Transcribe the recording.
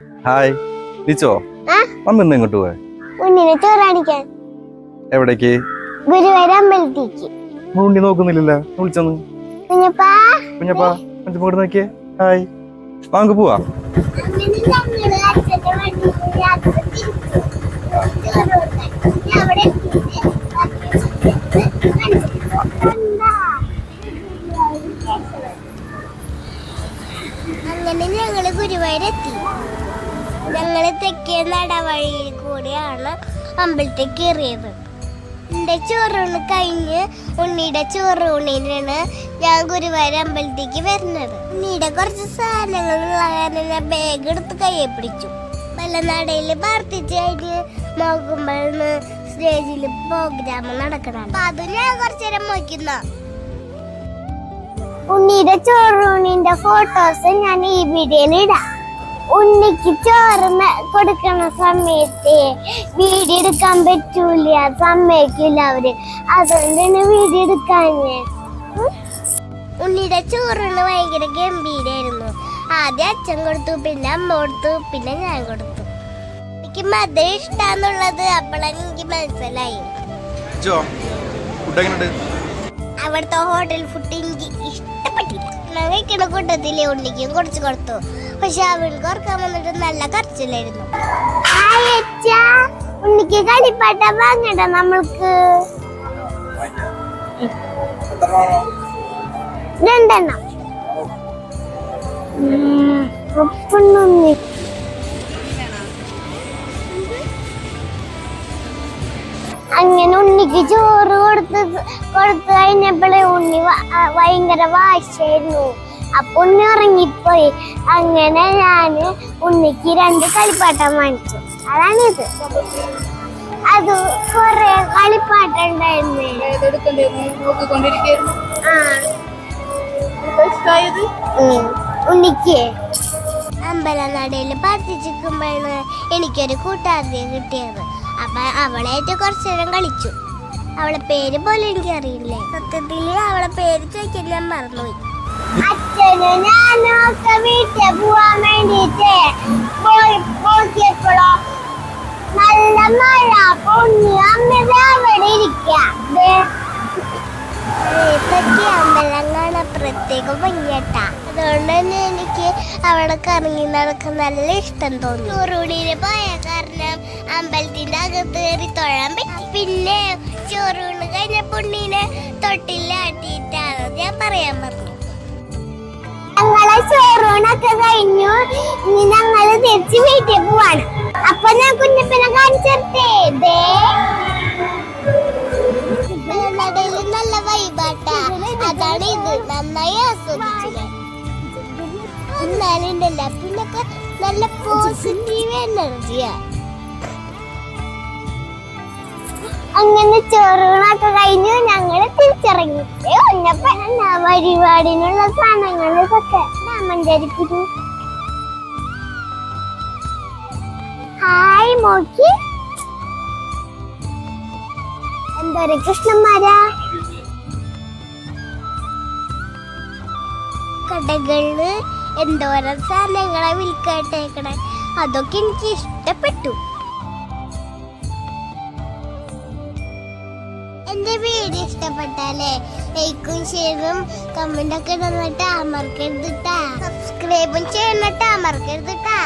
Hi ലിച്ചോ വന്നിന്ന് mummy ഇന്ന് ഇങ്ങോട്ട് പോയെ ഉണ്ണിനെ ചോറാണിക്കാൻ എവിടേക്ക് ഗുരുവായൂർ അമ്പലത്തേക്ക് മുണ്ടി ഉണ്ണി നോക്കുന്നില്ലല്ലോ വിളിച്ചൊന്ന് കുഞ്ഞപ്പാ കുഞ്ഞപ്പാ അഞ്ചു ഇങ്ങോട്ട് നോക്കിയേ ഹായ് വാങ്ങ പോവാ അങ്ങനെ ഞങ്ങൾ ഗുരുവായൂരെത്തി തെക്കേ നടവഴിയിൽ കൂടിയാണ് അമ്പലത്തേക്ക് കയറിയത്. എന്റെ ചോറൂണ് കഴിഞ്ഞ് ഉണ്ണിയുടെ ചോറൂണിനാണ് ഞാൻ ഗുരുവായൂർ അമ്പലത്തേക്ക് വരുന്നത്. ഉണ്ണിയുടെ കുറച്ച് സാധനങ്ങളുള്ള കാരണം ഞാൻ ബാഗ് എടുത്ത് കയ്യെ പിടിച്ചു. വെള്ളനാടയിൽ പ്രാർത്ഥിച്ച് കഴിഞ്ഞ് നോക്കുമ്പോഴാണ് സ്റ്റേജിൽ പ്രോഗ്രാം നടക്കണം അത് ഞാൻ കുറച്ചു നേരം നോക്കുന്ന. ഉണ്ണിയുടെ ചോറൂണിന്റെ ഫോട്ടോസ് ഞാൻ ഈ വീഡിയോയിൽ ഇടാം. ഉണ്ണിക്ക് ചോറ് ന- കൊടുക്കണ സമയത്ത് വീഡിയോ എടുക്കാൻ പറ്റൂല സമ്മതിക്കില്ല അവർ. അതുകൊണ്ടാണ് വീഡിയോ എടുക്കാഞ്ഞ്. ഉം. ഉണ്ണിയുടെ ചോറിന് ഭയങ്കര ഗംഭീരായിരുന്നു. ആദ്യം അച്ഛൻ കൊടുത്തു പിന്നെ അമ്മ കൊടുത്തു പിന്നെ ഞാൻ കൊടുത്തു. എനിക്ക് മധുരം ഇഷ്ടാന്നുള്ളത് അപ്പോഴാണ് എനിക്ക് മനസ്സിലായി. അവിടുത്തെ ഹോട്ടൽ ഫുഡ് എനിക്ക് ഇഷ്ടപ്പെട്ടില്ല. ഞാൻ കഴിക്കുന്ന കൂട്ടത്തിൽ ഉണ്ണിക്കും കുറച്ച് കൊടുത്തു. പക്ഷെ അവൾക്ക് ഓർക്കാൻ വന്നിട്ട് നല്ല കരച്ചിലായിരുന്നു. ഉണ്ണിക്ക് കളിപ്പാട്ട വാങ്ങണ്ട നമ്മൾക്ക്. രണ്ടെണ്ണം. ഉം, അങ്ങനെ ഉണ്ണിക്ക് ചോറ് കൊടുത്ത് കൊടുത്തു കഴിഞ്ഞപ്പോഴേ ഉണ്ണി ഭയങ്കര വാശിയായിരുന്നു. അപ്പൊ ഉണ്ണി ഉറങ്ങിപ്പോയി. അങ്ങനെ ഞാൻ ഉണ്ണിക്ക് രണ്ട് കളിപ്പാട്ടം വാങ്ങിച്ചു. അതാണിത് അത് കൊറേ കളിപ്പാട്ടം ഉണ്ടായിരുന്നു. ഉണ്ണിക്ക് അമ്പലനടയിൽ പ്രാർത്ഥിച്ചിരിക്കുമ്പോഴാണ് എനിക്കൊരു കൂട്ടുകാരിയെ കിട്ടിയത്. അപ്പൊ അവളായിട്ട് കുറച്ചു നേരം കളിച്ചു. അവളെ പേര് പോലും എനിക്ക് അറിയില്ലേ. സത്യത്തിൽ അവളെ പേര് ചോദിക്കാൻ ഞാൻ മറന്നുപോയി. അമ്പലങ്ങൾ കാണാൻ പ്രത്യേക പൊങ്ങിയട്ട അതുകൊണ്ട് തന്നെ എനിക്ക് അവിടെ കറങ്ങി നടക്കാൻ നല്ല ഇഷ്ടം തോന്നി. ചോറൂണിന് പോയ കാരണം അമ്പലത്തിന്റെ അകത്ത് കയറി തൊഴാൻ പറ്റി. പിന്നെ ചോറൂണ് കഴിഞ്ഞ പുണ്ണീനെ തൊട്ടിലാട്ടിയിട്ടാണ് ഞാൻ പറയാൻ പറഞ്ഞു. ഞങ്ങളെ ചോറൂണൊക്കെ കഴിഞ്ഞു. ഇനി ഞങ്ങൾ തിരിച്ച് വീട്ടിൽ പോവാണ്. ഉണ്ടല്ല പിന്നൊക്കെ നല്ല പോസിറ്റീവ് എനർജിയാ അങ്ങനെ ചോറുകളൊക്കെ കഴിഞ്ഞു. ഞങ്ങൾ തിരിച്ചിറങ്ങി എന്നാ പരിപാടിനുള്ള സാധനങ്ങളൊക്കെ മഞ്ചരിപ്പിച്ചു ഹായ് മോക്കി. എന്തൊരു കൃഷ്ണന്മാരാ? കടകളിൽ എന്തോരം സാധനങ്ങളെ വിൽക്കട്ടേക്കണേ? അതൊക്കെ എനിക്ക് ഇഷ്ടപ്പെട്ടു. എന്റെ വീഡിയോ ഇഷ്ടപ്പെട്ടാലേ ലൈക്കും ഷെയറും കമന്റ് ഒക്കെ തന്നിട്ട് അമർക്കരുതിട്ടാ സബ്സ്ക്രൈബും ചെയ്യണട്ടാ അമർക്കരുതിട്ടാ